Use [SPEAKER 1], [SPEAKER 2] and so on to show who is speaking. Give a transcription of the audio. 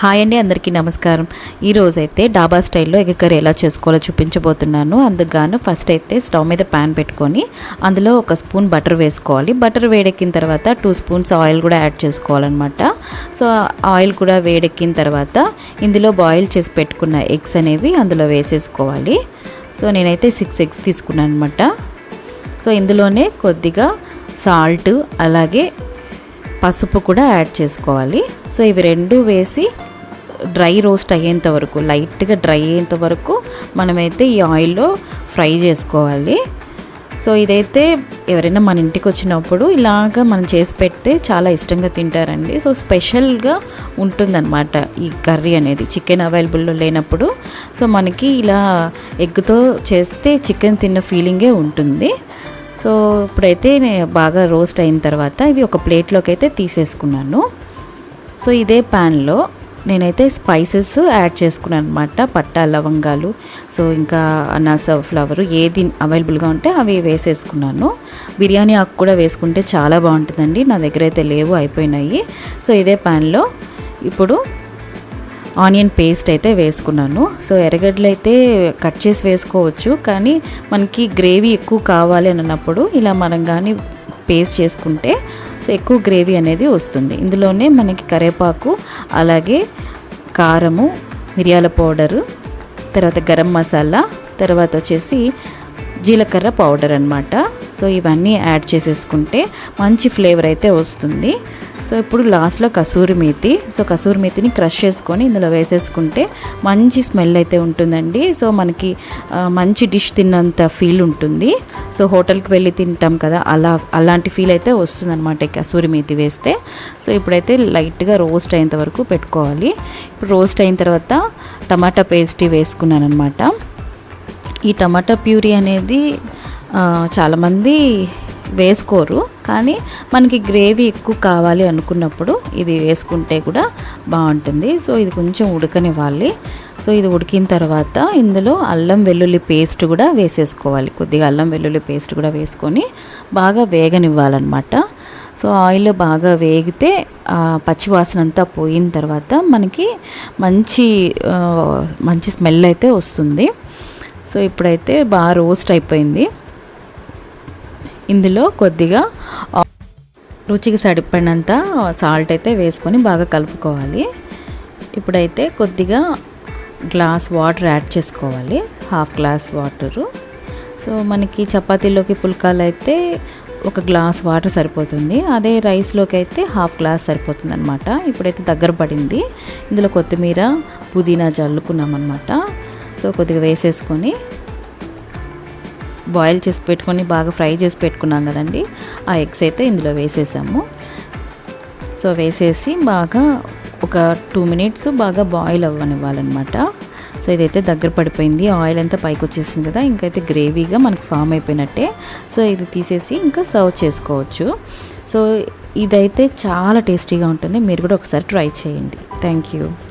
[SPEAKER 1] Hi అండి అందరికీ నమస్కారం. ఈరోజు అయితే డాబా స్టైల్లో ఎగ్ ఎలా చేసుకోవాలో చూపించబోతున్నాను. అందుకు ఫస్ట్ అయితే స్టవ్ మీద ప్యాన్ పెట్టుకొని అందులో ఒక స్పూన్ బటర్ వేసుకోవాలి. బటర్ వేడెక్కిన తర్వాత టూ స్పూన్స్ ఆయిల్ కూడా యాడ్ చేసుకోవాలన్నమాట. సో ఆయిల్ కూడా వేడెక్కిన తర్వాత ఇందులో బాయిల్ చేసి పెట్టుకున్న ఎగ్స్ అనేవి అందులో వేసేసుకోవాలి. సో నేనైతే సిక్స్ ఎగ్స్ తీసుకున్నాను అనమాట సో ఇందులోనే కొద్దిగా సాల్ట్ అలాగే పసుపు కూడా యాడ్ చేసుకోవాలి. సో ఇవి రెండు వేసి డ్రై రోస్ట్ అయ్యేంత వరకు లైట్గా డ్రై అయ్యేంత వరకు మనమైతే ఈ ఆయిల్లో ఫ్రై చేసుకోవాలి. సో ఇదైతే ఎవరైనా మన ఇంటికి వచ్చినప్పుడు ఇలాగ మనం చేసి పెడితే చాలా ఇష్టంగా తింటారండి. సో స్పెషల్గా ఉంటుందన్నమాట ఈ కర్రీ అనేది చికెన్ అవైలబుల్లో లేనప్పుడు. సో మనకి ఇలా ఎగ్తో చేస్తే చికెన్ తిన్న ఫీలింగే ఉంటుంది. సో ఇప్పుడైతే బాగా రోస్ట్ అయిన తర్వాత ఇవి ఒక ప్లేట్లోకి అయితే తీసేసుకున్నాను. సో ఇదే ప్యాన్లో నేనైతే స్పైసెస్ యాడ్ చేసుకున్నాను అనమాట పట్టా లవంగాలు సో ఇంకా అనాస ఫ్లవర్ ఏది అవైలబుల్గా ఉంటే అవి వేసేసుకున్నాను. బిర్యానీ ఆకు కూడా వేసుకుంటే చాలా బాగుంటుందండి నా దగ్గర అయితే లేవు అయిపోయినాయి. సో ఇదే ప్యాన్లో ఇప్పుడు ఆనియన్ పేస్ట్ అయితే వేసుకున్నాను. సో ఎర్రగడ్డలు అయితే కట్ చేసి వేసుకోవచ్చు. కానీ మనకి గ్రేవీ ఎక్కువ కావాలి అని అన్నప్పుడు ఇలా మనం కానీ పేస్ట్ చేసుకుంటే సో ఎక్కువ గ్రేవీ అనేది వస్తుంది. ఇందులోనే మనకి కరేపాకు అలాగే కారము మిరియాల పౌడరు తర్వాత గరం మసాలా తర్వాత వచ్చేసి జీలకర్ర పౌడర్ అనమాట సో ఇవన్నీ యాడ్ చేసేసుకుంటే మంచి ఫ్లేవర్ అయితే వస్తుంది. సో ఇప్పుడు లాస్ట్లో కసూరి మేతి. సో కసూరి మేతిని క్రష్ చేసుకొని ఇందులో వేసేసుకుంటే మంచి స్మెల్ అయితే ఉంటుందండి. సో మనకి మంచి డిష్ తిన్నంత ఫీల్ ఉంటుంది. సో హోటల్కి వెళ్ళి తింటాం కదా అలా అలాంటి ఫీల్ అయితే వస్తుందన్నమాట కసూరి మేతి వేస్తే. సో ఇప్పుడైతే లైట్గా రోస్ట్ అయ్యేంత వరకు పెట్టుకోవాలి. ఇప్పుడు రోస్ట్ అయిన తర్వాత టమాటా పేస్ట్ వేసుకున్నాను అనమాట ఈ టమాటా ప్యూరీ అనేది చాలామంది వేసుకోరు. కానీ మనకి గ్రేవీ ఎక్కువ కావాలి అనుకున్నప్పుడు ఇది వేసుకుంటే కూడా బాగుంటుంది. సో ఇది కొంచెం ఉడకనివ్వాలి. సో ఇది ఉడికిన తర్వాత ఇందులో అల్లం వెల్లుల్లి పేస్ట్ కూడా వేసేసుకోవాలి. కొద్దిగా అల్లం వెల్లుల్లి పేస్ట్ కూడా వేసుకొని బాగా వేగనివ్వాలన్నమాట. సో ఆయిల్ బాగా వేగితే పచ్చివాసన అంతా పోయిన తర్వాత మనకి మంచి మంచి స్మెల్ అయితే వస్తుంది. సో ఇప్పుడైతే బాగా రోస్ట్ అయిపోయింది. ఇందులో కొద్దిగా రుచికి సరిపడినంత సాల్ట్ అయితే వేసుకొని బాగా కలుపుకోవాలి. ఇప్పుడైతే కొద్దిగా గ్లాస్ వాటర్ యాడ్ చేసుకోవాలి. హాఫ్ గ్లాస్ వాటరు సో మనకి చపాతీలోకి పుల్కాలు అయితే ఒక గ్లాస్ వాటర్ సరిపోతుంది. అదే రైస్లోకి అయితే హాఫ్ గ్లాస్ సరిపోతుంది అనమాట ఇప్పుడైతే దగ్గర పడింది. ఇందులో కొత్తిమీర పుదీనా చల్లుకున్నాం అనమాట సో కొద్దిగా వేసేసుకొని బాయిల్ చేసి పెట్టుకొని బాగా ఫ్రై చేసి పెట్టుకున్నాం కదండి. ఆ ఎగ్స్ అయితే ఇందులో వేసేసాము. సో వేసేసి బాగా ఒక టూ మినిట్స్ బాగా బాయిల్ అవ్వనివ్వాలన్నమాట. సో ఇదైతే దగ్గర పడిపోయింది. ఆయిల్ అంతా పైకి వచ్చేసింది కదా ఇంకైతే గ్రేవీగా మనకి ఫామ్ అయిపోయినట్టే. సో ఇది తీసేసి ఇంకా సర్వ్ చేసుకోవచ్చు. సో ఇదైతే చాలా టేస్టీగా ఉంటుంది. మీరు కూడా ఒకసారి ట్రై చేయండి. Thank you.